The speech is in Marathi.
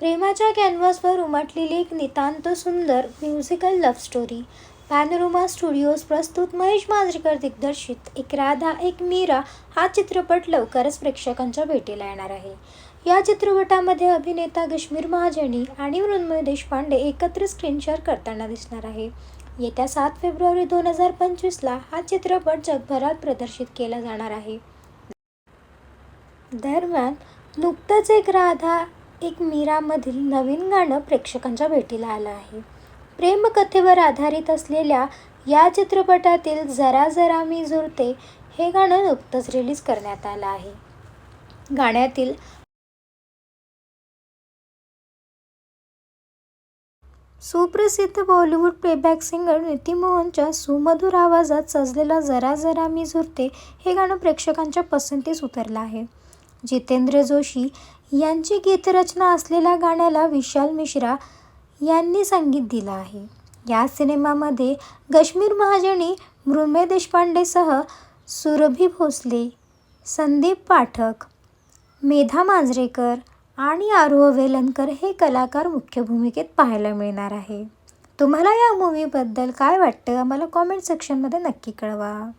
प्रेमाच्या कॅनव्हासवर उमटलेली एक नितांत सुंदर musical love story panorama studios प्रस्तुत महेश मांजरेकर दिग्दर्शित. एक राधा एक मीरा हा चित्रपट लवकरच प्रेक्षकांच्या भेटीला येणार आहे. या चित्रपटामध्ये अभिनेता कश्मीर महाजनी आणि मृण्मय देशपांडे एकत्र स्क्रीन शेअर करताना दिसणार आहे. येत्या सात फेब्रुवारी दोन हजार पंचवीसला हा चित्रपट जगभरात प्रदर्शित केला जाणार आहे. दरम्यान नुकतंच एक राधा एक मीरामधील नवीन गाणं प्रेक्षकांच्या भेटीला आलं आहे. प्रेमकथेवर आधारित असलेल्या या चित्रपटातील जरा जरा मी झुरते हे गाणं नुकतंच रिलीज करण्यात आलं आहे. गाण्यातील सुप्रसिद्ध बॉलिवूड प्लेबॅक सिंगर नीती मोहनच्या सुमधुर आवाजात सजलेला जरा जरा मी झुरते हे गाणं प्रेक्षकांच्या पसंतीस उतरलं आहे. जितेंद्र जोशी यांची गीतरचना असलेल्या गाण्याला विशाल मिश्रा यांनी संगीत दिलं आहे. या सिनेमामध्ये कश्मीर महाजनी मृण्मय देशपांडेसह सुरभी भोसले संदीप पाठक मेधा मांजरेकर आणि आरोह वेलणकर हे कलाकार मुख्य भूमिकेत पाहायला मिळणार आहे. तुम्हाला या मूवीबद्दल काय वाटतं? आम्हाला कॉमेंट सेक्शनमध्ये नक्की कळवा.